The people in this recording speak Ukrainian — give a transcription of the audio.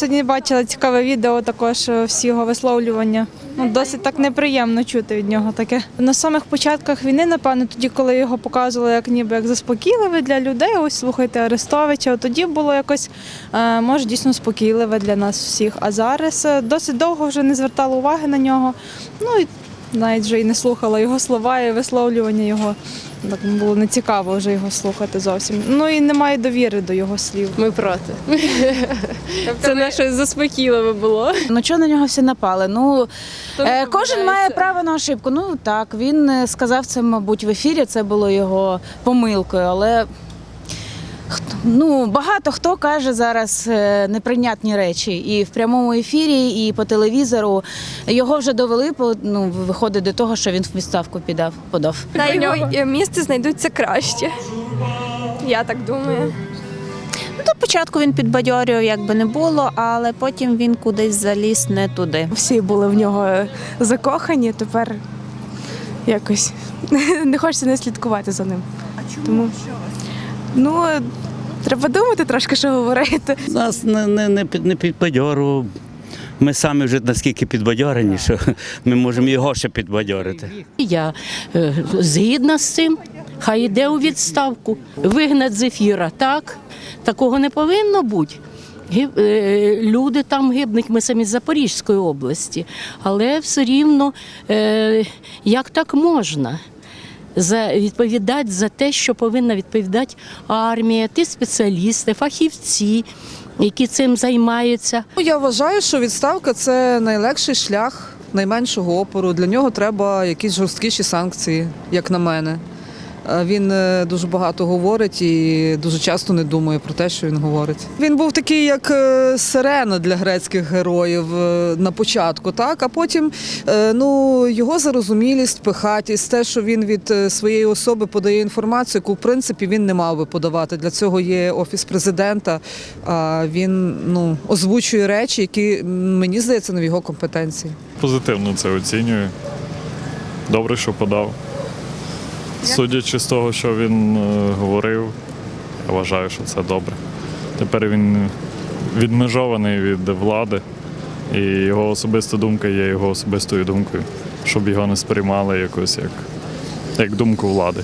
сьогодні бачила цікаве відео, також е, всі його висловлювання. Ну, досить так неприємно чути від нього таке. На самих початках війни, напевно, тоді, коли його показували як ніби як заспокійливе для людей, ось слухайте Арестовича, тоді було якось е, може дійсно спокійливе для нас всіх. А зараз е, досить довго вже не звертала уваги на нього. Ну і навіть вже і не слухала його слова і висловлювання його. Так було нецікаво вже його слухати зовсім. Ну і немає довіри до його слів. Ми проти. Це наше заспокійливе було. Ну чого на нього всі напали? Ну е, кожен має право на ошибку. Ну так, він е, сказав це, мабуть, в ефірі. Це було його помилкою, але. Хто- Ну, багато хто каже зараз е, неприйнятні речі і в прямому ефірі, і по телевізору. Його вже довели, по- ну, виходить до того, що він в відставку підав, подав. На його е, місці знайдуться краще. Я так думаю. До початку він підбадьорював, як би не було, але потім він кудись заліз не туди. всі були в нього закохані, тепер якось не хочеться не слідкувати за ним. А чому? Тому, ну, треба думати трошки, що говорити. Нас не, не, не, під, не підбадьорував. Ми самі вже наскільки підбадьорені, що ми можемо його ще підбадьорити. Я е, згідна з цим. Хай йде у відставку, вигнать з ефіра. Так, такого не повинно бути. Е, Люди там гибнуть, ми самі з Запорізької області, але все рівно е, як так можна? За відповідати за те, що повинна відповідати армія, ті спеціалісти, фахівці, які цим займаються. Ну, Я вважаю, що відставка це найлегший шлях найменшого опору. Для нього треба якісь жорсткіші санкції, як на мене. Е, Він е, дуже багато говорить і дуже часто не думає про те, що він говорить. Він був такий, як е, сирена для грецьких героїв на початку, так а потім ну його зарозумілість, пихатість, те, що він від своєї особи подає інформацію, яку в принципі він не мав би подавати. Для цього є офіс президента. А він ну озвучує речі, які мені здається не в його компетенції. Позитивно це оцінюю. Добре, що подав. Судячи з того, що він е, говорив, я вважаю, що це добре. Тепер він відмежований від влади, і його особиста думка є його особистою думкою, щоб його не сприймали якось як, як думку влади.